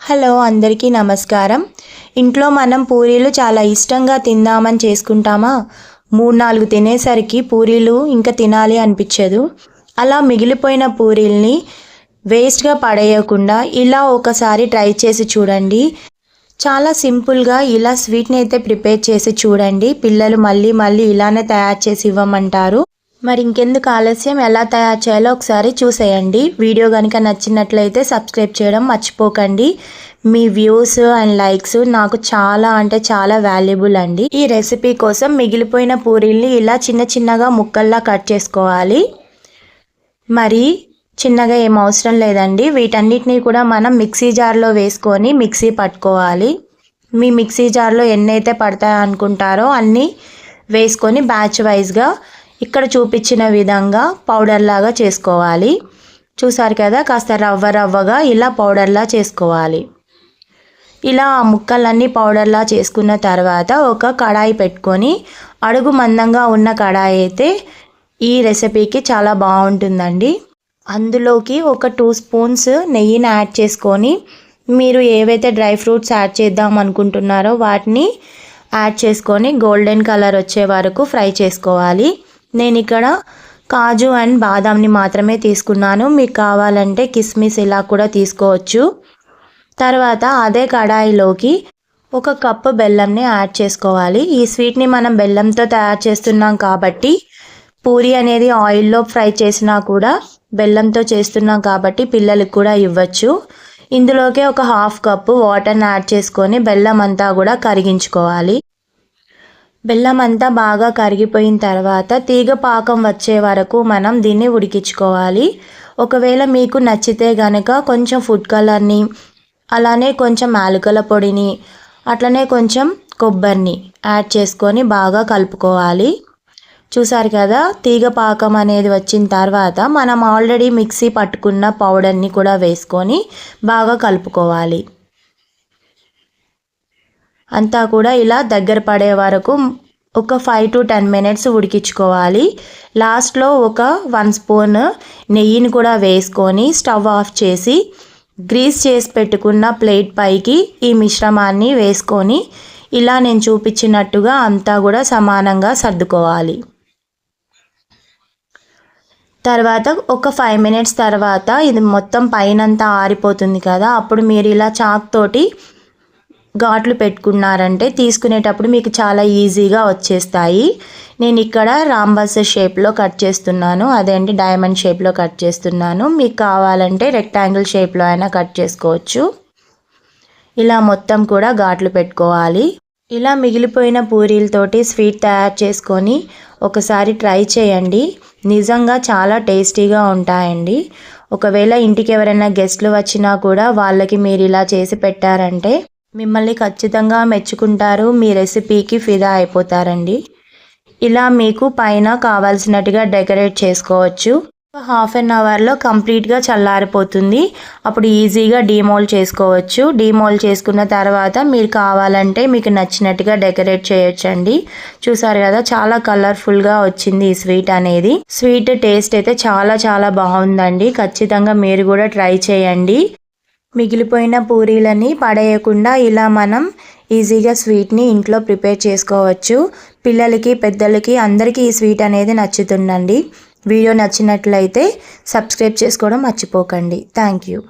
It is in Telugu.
హలో అందరికీ నమస్కారం. ఇంట్లో మనం పూరీలు చాలా ఇష్టంగా తిందామని చేసుకుంటామా? మూడు నాలుగు తినేసరికి పూరీలు ఇంకా తినాలి అనిపించదు. అలా మిగిలిపోయిన పూరీల్ని వేస్ట్గా పడేయకుండా ఇలా ఒకసారి ట్రై చేసి చూడండి. చాలా సింపుల్గా ఇలా స్వీట్ని అయితే ప్రిపేర్ చేసి చూడండి. పిల్లలు మళ్ళీ మళ్ళీ ఇలానే తయారు చేసి ఇవ్వమంటారు. మరి ఇంకెందుకు ఆలస్యం? ఎలా తయారు చేయాలో ఒకసారి చూసేయండి. వీడియో కనుక నచ్చినట్లయితే సబ్స్క్రైబ్ చేయడం మర్చిపోకండి. మీ వ్యూస్ అండ్ లైక్స్ నాకు చాలా అంటే చాలా వాల్యుబుల్ అండి. ఈ రెసిపీ కోసం మిగిలిపోయిన పూరీల్ని ఇలా చిన్న చిన్నగా ముక్కల్లా కట్ చేసుకోవాలి. మరి చిన్నగా ఏం అవసరం లేదండి. వీటన్నిటినీ కూడా మనం మిక్సీ జార్లో వేసుకొని మిక్సీ పట్టుకోవాలి. మీ మిక్సీ జార్లో ఎన్నైతే పడతాయో అనుకుంటారో అన్నీ వేసుకొని బ్యాచ్ వైజ్గా ఇక్కడ చూపించిన విధంగా పౌడర్ లాగా చేసుకోవాలి. చూసారు కదా కాస్త రవ్వ రవ్వగా ఇలా పౌడర్లా చేసుకోవాలి. ఇలా ఆ ముక్కలన్నీ పౌడర్లా చేసుకున్న తర్వాత ఒక కడాయి పెట్టుకొని అడుగు మందంగా ఉన్న కడాయి అయితే ఈ రెసిపీకి చాలా బాగుంటుందండి. అందులోకి ఒక టూ స్పూన్స్ నెయ్యిని యాడ్ చేసుకొని మీరు ఏవైతే డ్రై ఫ్రూట్స్ యాడ్ చేద్దాం అనుకుంటున్నారో వాటిని యాడ్ చేసుకొని గోల్డెన్ కలర్ వచ్చే వరకు ఫ్రై చేసుకోవాలి. నేను ఇక్కడ కాజు అండ్ బాదాంని మాత్రమే తీసుకున్నాను. మీకు కావాలంటే కిస్మిస్ ఇలా కూడా తీసుకోవచ్చు. తర్వాత అదే కడాయిలోకి ఒక కప్పు బెల్లంని యాడ్ చేసుకోవాలి. ఈ స్వీట్ని మనం బెల్లంతో తయారు చేస్తున్నాం కాబట్టి పూరి అనేది ఆయిల్లో ఫ్రై చేసినా కూడా బెల్లంతో చేస్తున్నాం కాబట్టి పిల్లలకు కూడా ఇవ్వచ్చు. ఇందులోకి ఒక హాఫ్ కప్పు వాటర్ని యాడ్ చేసుకొని బెల్లం అంతా కూడా కరిగించుకోవాలి. బెల్లం అంతా బాగా కరిగిపోయిన తర్వాత తీగ పాకం వచ్చే వరకు మనం దీన్ని ఉడికించుకోవాలి. ఒకవేళ మీకు నచ్చితే కనుక కొంచెం ఫుడ్ కలర్ని అలానే కొంచెం యాలకుల పొడిని అట్లనే కొంచెం కొబ్బరిని యాడ్ చేసుకొని బాగా కలుపుకోవాలి. చూసారు కదా తీగ పాకం అనేది వచ్చిన తర్వాత మనం ఆల్రెడీ మిక్సీ పట్టుకున్న పౌడర్ని కూడా వేసుకొని బాగా కలుపుకోవాలి. అంతా కూడా ఇలా దగ్గర పడే వరకు ఒక ఫైవ్ టు టెన్ మినిట్స్ ఉడికించుకోవాలి. లాస్ట్లో ఒక వన్ స్పూన్ నెయ్యిని కూడా వేసుకొని స్టవ్ ఆఫ్ చేసి గ్రీస్ చేసి పెట్టుకున్న ప్లేట్ పైకి ఈ మిశ్రమాన్ని వేసుకొని ఇలా నేను చూపించినట్టుగా అంతా కూడా సమానంగా సర్దుకోవాలి. తర్వాత ఒక ఫైవ్ మినిట్స్ తర్వాత ఇది మొత్తం పైనంతా ఆరిపోతుంది కదా అప్పుడు మీరు ఇలా చాక్ తోటి ఘాట్లు పెట్టుకున్నారంటే తీసుకునేటప్పుడు మీకు చాలా ఈజీగా వచ్చేస్తాయి. నేను ఇక్కడ రాంబస్ షేప్లో కట్ చేస్తున్నాను. అదేంటి డైమండ్ షేప్లో కట్ చేస్తున్నాను. మీకు కావాలంటే రెక్టాంగిల్ షేప్లో అయినా కట్ చేసుకోవచ్చు. ఇలా మొత్తం కూడా ఘాట్లు పెట్టుకోవాలి. ఇలా మిగిలిపోయిన పూరీలతోటి స్వీట్ తయారు చేసుకొని ఒకసారి ట్రై చేయండి. నిజంగా చాలా టేస్టీగా ఉంటాయండి. ఒకవేళ ఇంటికి ఎవరైనా గెస్ట్లు వచ్చినా కూడా వాళ్ళకి మీరు ఇలా చేసి పెట్టారంటే మిమ్మల్ని ఖచ్చితంగా మెచ్చుకుంటారు మీ రెసిపీకి ఫిదా అయిపోతారండి. ఇలా మీకు పైన కావాల్సినట్టుగా డెకరేట్ చేసుకోవచ్చు. హాఫ్ అన్ అవర్లో కంప్లీట్గా చల్లారిపోతుంది. అప్పుడు ఈజీగా డీమోల్ చేసుకోవచ్చు. డీమోల్ చేసుకున్న తర్వాత మీరు కావాలంటే మీకు నచ్చినట్టుగా డెకరేట్ చేయొచ్చండి. చూసారు కదా చాలా కలర్ఫుల్గా వచ్చింది ఈ స్వీట్ అనేది. స్వీట్ టేస్ట్ అయితే చాలా చాలా బాగుందండి. ఖచ్చితంగా మీరు కూడా ట్రై చేయండి. మిగిలిపోయిన పూరీలని పడేయకుండా ఇలా మనం ఈజీగా స్వీట్ని ఇంట్లో ప్రిపేర్ చేసుకోవచ్చు. పిల్లలకి పెద్దలకి అందరికీ ఈ స్వీట్ అనేది నచ్చుతుందండి. వీడియో నచ్చినట్లయితే సబ్స్క్రైబ్ చేసుకోవడం మర్చిపోకండి. Thank you.